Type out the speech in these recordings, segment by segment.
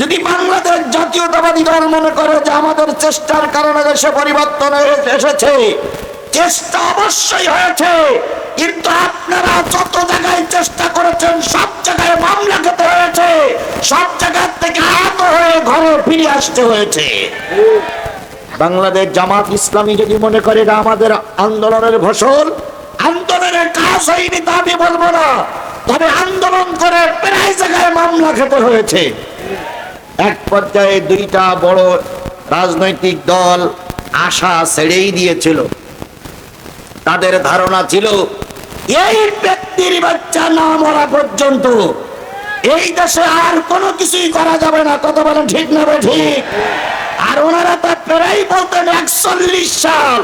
যদি বাংলাদেশ জাতীয়তাবাদী দল মনে করে যে আমাদের চেষ্টার কারণে দেশে পরিবর্তন এসেছে, চেষ্টা অবশ্যই হয়েছে, কিন্তু আপনারা যত জায়গায় চেষ্টা করেছেন, সব জায়গায় মামলা খেতে হয়েছে, সব জায়গা থেকে আহত হয়ে ঘরে ফিরে আসতে হয়েছে। বাংলাদেশ জামাত ইসলামী যদি মনে করে এটা আমাদের আন্দোলনের ফসল আন্দোলনের কাজ হয়নি তা আমি বলব না, তবে আন্দোলন করে প্রায় জায়গায় মামলা খেতে হয়েছে। এক পর্যায়ে দুইটা বড় রাজনৈতিক দল আশা ছেড়েই দিয়েছিল। তাদের ধারণা ছিল, এই ব্যক্তির বাচ্চা না মরা পর্যন্ত এই দেশে আর কোনো কিছুই করা যাবে না। কত বলেন ঠিক না ঠিক? আর ওনারা তো প্রায় বলতেন একচল্লিশ সাল।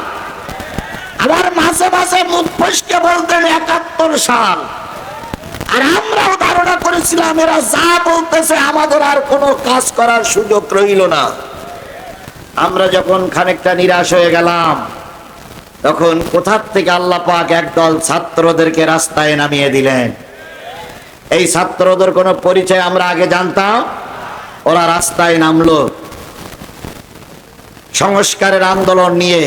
আবার মাঝে মাঝে মুখ ফসকে বলতেন একাত্তর সাল। আর আমরাও ধারণা করেছিলাম, এরা যা বলতেছে আমাদের আর কোনো কাজ করার সুযোগ রইল না। আমরা যখন খানিকটা নিরাশ হয়ে গেলাম, তখন কোথার থেকে আল্লাহ পাক একদল ছাত্রদেরকে রাস্তায় নামিয়ে দিলেন? এই ছাত্রদের কোনো পরিচয় আমরা আগে জানতাম? ওরা রাস্তায় নামলো। সংস্কারের আন্দোলন নিয়ে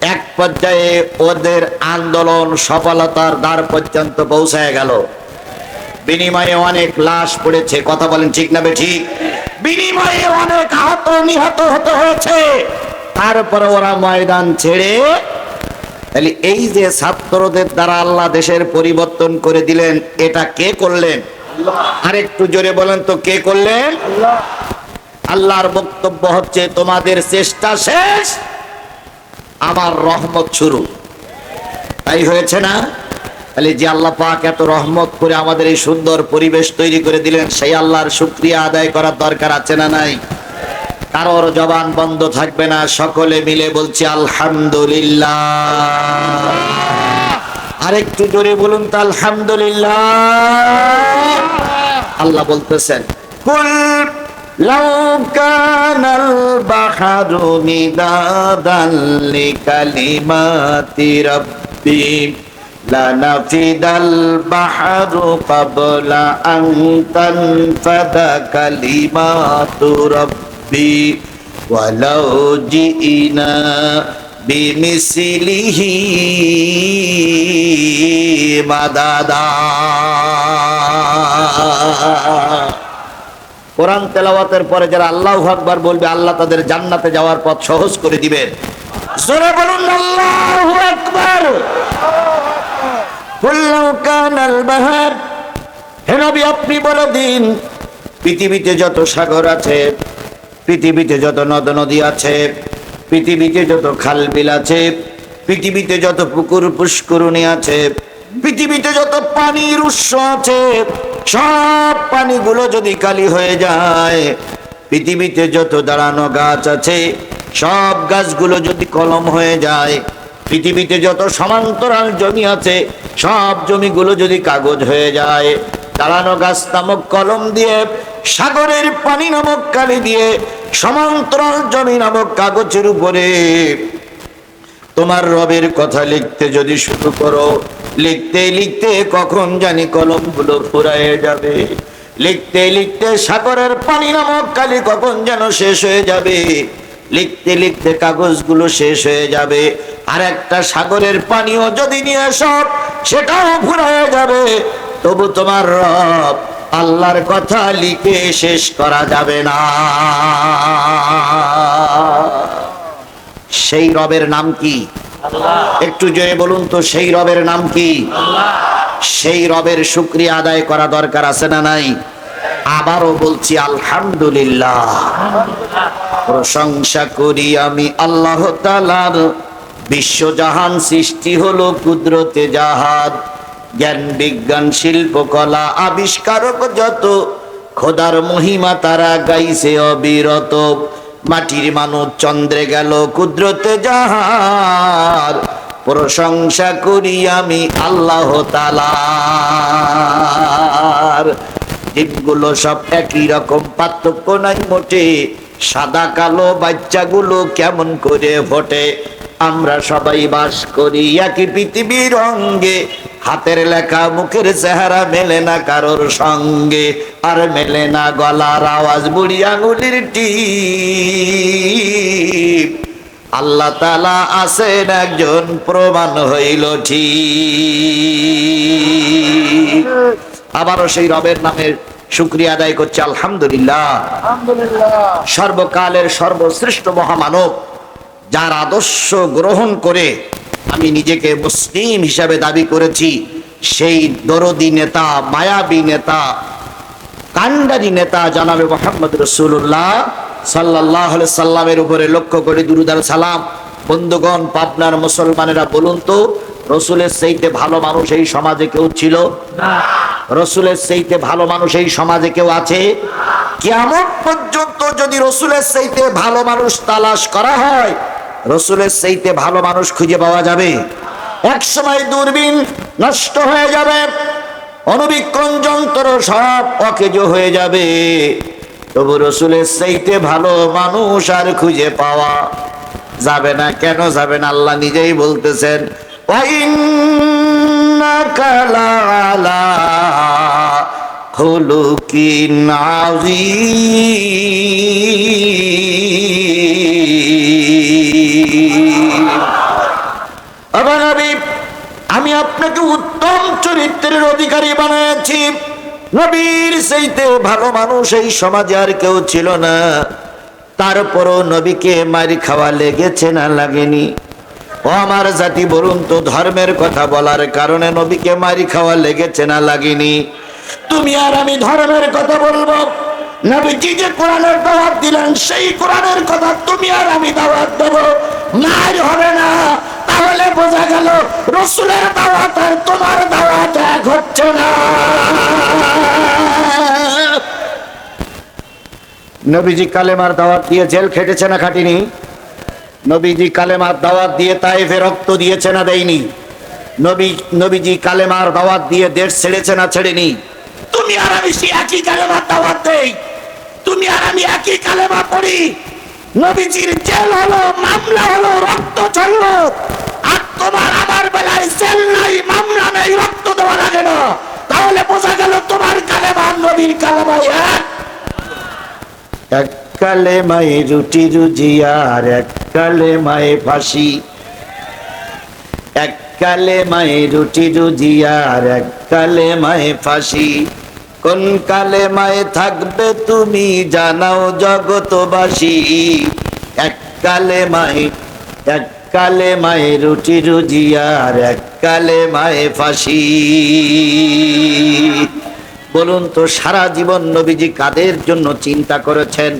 এক পর্যায়ে ওদের আন্দোলন সফলতার দ্বার পর্যন্ত পৌঁছায় গেল। বিনিময়ে অনেক লাশ পড়েছে কথা বলেন ঠিক না বে ঠিক বিনিময়ে অনেক আহত নিহত হতে হয়েছে। তারপরে ওরা ময়দান ছেড়ে তাহলে এই যে ছাত্রদের দ্বারা আল্লাহ দেশের পরিবর্তন করে দিলেন এটা কে করলেন? আর একটু জোরে বলেন তো কে করলেন? আল্লাহর বক্তব্য হচ্ছে তোমাদের চেষ্টা শেষ আমার রহমত শুরু। তাই হয়েছে না? তাহলে যে আল্লাহ পাক এত রহমত করে আমাদের এই সুন্দর পরিবেশ তৈরি করে দিলেন, সেই আল্লাহর শুক্রিয়া আদায় করার দরকার আছে না নাই? কারোর জবান বন্ধ থাকবে না, সকলে মিলে বলছি আলহামদুলিল্লাহ। আরেকটু জোরে বলুন তো আলহামদুলিল্লাহ। আল্লাহ বলতেছেন, কুল বাহরু মিদাদান লিকালিমাতি রাব্বি। لنفد البحر قبل أن تنفد كلمات ربي ولو جئنا بمثله مددا কোরআন তেলাওয়াতের পরে যারা আল্লাহ আকবার বলবে আল্লাহ তাদের জান্নাতে যাওয়ার পথ সহজ করে দিবেন জোরে বলুন আল্লাহু আকবার কুল্লাউ কানাল বাহার আপনি বলে দিন, পৃথিবীতে যত সাগর আছে, পৃথিবীতে যত নদ নদী আছে, পৃথিবীতে যত খাল বিল আছে, পৃথিবীতে যত পুকুর পুষ্করণী আছে, পৃথিবীতে যত পানির উৎস আছে, সব পানিগুলো যদি কালি হয়ে যায়, পৃথিবীতে যত দাঁড়ানো গাছ আছে, সব গাছগুলো যদি কলম হয়ে যায় পৃথিবীতে যত সমান্তরাল জমি আছে, সব জমিগুলো যদি কাগজ হয়ে যায় দাঁড়ানো গাছ নামক কলম দিয়ে, সাগরের পানি নামক কালি দিয়ে, সমান্তরাল জমি নামক কাগজের উপরে, তোমার রবের কথা লিখতে যদি শুরু করো, লিখতে লিখতে কখন জানি কলমগুলো ফুরায়ে যাবে। লিখতে লিখতে সাগরের পানি নামক কালি কখন যেন শেষ হয়ে যাবে। লিখতে লিখতে কাগজগুলো শেষ হয়ে যাবে। আর একটা সাগরের পানিও যদি নিয়ে সব সেটাও ফুরায়ে যাবে। তবু তোমার রব আল্লাহর কথা লিখে শেষ করা যাবে না। সেই রবের নাম কি? একটু জোরে বলুন তো সেই রবের নাম কি? সেই রবের শুক্রিয়া আদায় করা দরকার আছে না নাই? আবারও বলছি আলহামদুলিল্লাহ। প্রশংসা করি আমি আল্লাহ তালার বিশ্বজাহান সৃষ্টি হলো কুদরতে জাহাদ। জ্ঞান, বিজ্ঞান শিল্পকলা আবিষ্কারক যত, খোদার মহিমা তারা গাইছে অবিরত। মাটির মানুষ চন্দ্রে গেল কুদরতে যাহার প্রশংসা করি আমি আল্লাহ তালার জীবগুলো সব একই রকম, পার্থক্য নাই মোটে। সাদা কালো বাচ্চাগুলো কেমন করে ফোটে? আমরা সবাই বাস করি একই পৃথিবীর অঙ্গে। হাতের লেখা মুখের চেহারা মেলে না কারোর সঙ্গে। আর মেলে না গলার আওয়াজ বুড়ি আঙুলির টি আল্লাহ তালা আছেন একজন, প্রমাণ হইল ঠিক। আবারও সেই রবের নামের শুক্রিয়া আদায় করছে আলহামদুলিল্লাহ। সর্বকালের সর্বশ্রেষ্ঠ মহামানব যার আদর্শ গ্রহণ করে আমি নিজেকে মুসলিম হিসাবে দাবি করেছি সেই দরদি নেতা মায়াবী নেতা কান্ডারি নেতা জানাবে মোহাম্মদ রসুল্লাহ সাল্লাহ সাল্লামের উপরে লক্ষ্য করে দুরুদার সালাম। বন্ধুগণ পাবনার মুসলমানেরা বলুন তো রসুলের সেইতে ভালো মানুষ এই সমাজে কেউ ছিল? রসুলের সেইতে ভালো মানুষ এই সমাজে কেউ আছে? কেমন পর্যন্ত যদি রসুলের সেইতে ভালো মানুষ তালাশ করা হয়, রসুলের সেইতে ভালো মানুষ খুঁজে পাওয়া যাবে। এক সময় দূরবীন নষ্ট হয়ে যাবে অনুবীক্ষণ যন্ত্র সব অকেজ হয়ে যাবে। তবু রসুলের সেইতে ভালো মানুষ আর খুঁজে পাওয়া যাবে না, কেন যাবে না, আল্লাহ নিজেই বলতেছেন কালা লাআলা খুলুকিন আযীম আমি আপনাকে উত্তম চরিত্রের অধিকারী বানাইছি নবীর সেইতে ভালো মানুষ এই সমাজে আর কেউ ছিল না। তারপরও নবীকে মারি খাওয়া লেগেছে না লাগেনি। ও আমার জাতি বলুন তো ধর্মের কথা বলার কারণে নবীকে মারি খাওয়া লেগেছে না লাগেনি? তুমি আর আমি ধর্মের কথা বলব। নবীজি যে কোরআনের দাওয়াত দিলেন সেই কোরআনের কথা তুমি আর আমি দাওয়াত দেব। মার হবে না তাহলে বোঝা গেল রসুলের দাওয়াত আর তোমার দাওয়াত এক হচ্ছে না। নবীজি কালেমার দাওয়াত দিয়ে জেল খেটেছে না খাটিনি? নবীজি কালেমার দাওয়াত দিয়ে তাইফে রক্ত দিয়েছে না দেয়নি? নবী নবীজি কালেমার দাওয়াত দিয়ে দেশ ছেড়েছে না ছেড়েনি? তুমি আর আমি সে একই কালেমার দাওয়াত দেই। তুমি আর আমি একই কালেমা পড়ি। নবীজির জেল হলো মামলা হলো রক্ত চলল আর তোমার আমার বেলায় জেল নাই মামলা নেই রক্ত দেওয়া লাগে না। তাহলে বোঝা গেল তোমার কালেমা নবীর কালেমা এক কালে মায়ে রুটি রুজি আর এক কালে মায়ে ফাঁসি। এক কালে মায়ে রুটি রুজি আর এক কালে মায়ে ফাঁসি। কোন কালে মায়ে থাকবে তুমি জানাও জগতবাসী। এক কালে মায়ে এক কালে মায়ে রুটি রুজি আর এক কালে মায়ে ফাঁসি। বলুন তো সারা জীবন নবীজি কাদের জন্য চিন্তা করেছেন?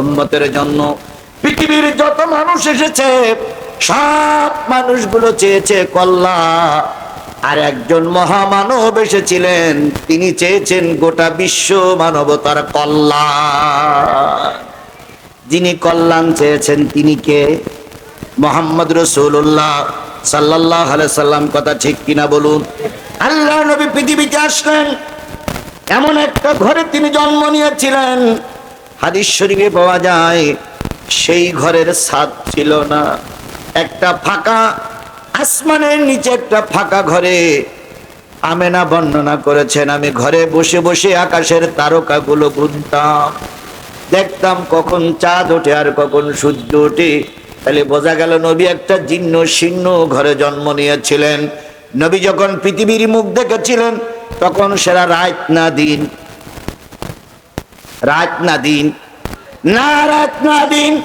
উম্মতের জন্য পৃথিবীর যত মানুষ এসেছে, সব মানুষগুলো চেয়েছে কল্লা আর একজন মহামানব এসেছিলেন, তিনি চেয়েছেন গোটা বিশ্ব মানবতার কল্যাণ। যিনি কল্যাণ চেয়েছেন, তিনি কে? মোহাম্মদ রসুল্লাহ সাল্লাহ সাল্লাম, কথা ঠিক কিনা বলুন? আল্লাহ নবী পৃথিবীতে আসলেন, এমন একটা ঘরে তিনি জন্ম নিয়েছিলেন হাদিস শরীফে পাওয়া যায়, সেই ঘরের ছাদ ছিল না। একটা ফাঁকা, আসমানের নিচে একটা ফাঁকা ঘরে। আমেনা বর্ণনা করেছেন, আমি ঘরে বসে বসে আকাশের তারকাগুলো গুনতাম। দেখতাম কখন চাঁদ ওঠে আর কখন সূর্য ওঠে। তাহলে বোঝা গেল নবী একটা জীর্ণ শীর্ণ ঘরে জন্ম নিয়েছিলেন। নবী যখন পৃথিবীর মুখ দেখেছিলেন, তখন সেরা রাত না দিন রাত না দিন না রাত না দিন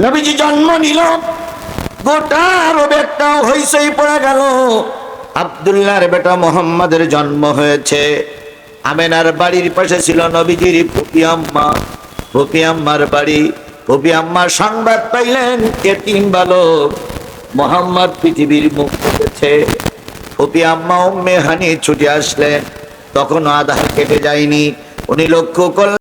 নবীজি জন্ম নিল। গোটা আরব একটা হইসই পড়ে গেল। আবদুল্লাহর বেটা মোহাম্মদের জন্ম হয়েছে। আমেনার বাড়ির পাশে ছিল নবীজির ফুপি আম্মা। ফুপি আম্মার বাড়ি। ফুপি আম্মা সংবাদ পাইলেন এতিম বালক? মোহাম্মদ পৃথিবীর মুখ দেখেছে। ফুপি আম্মা উম্মে হানি ছুটে আসলেন। তখন আধার কেটে যায়নি। উনি লক্ষ্য করলেন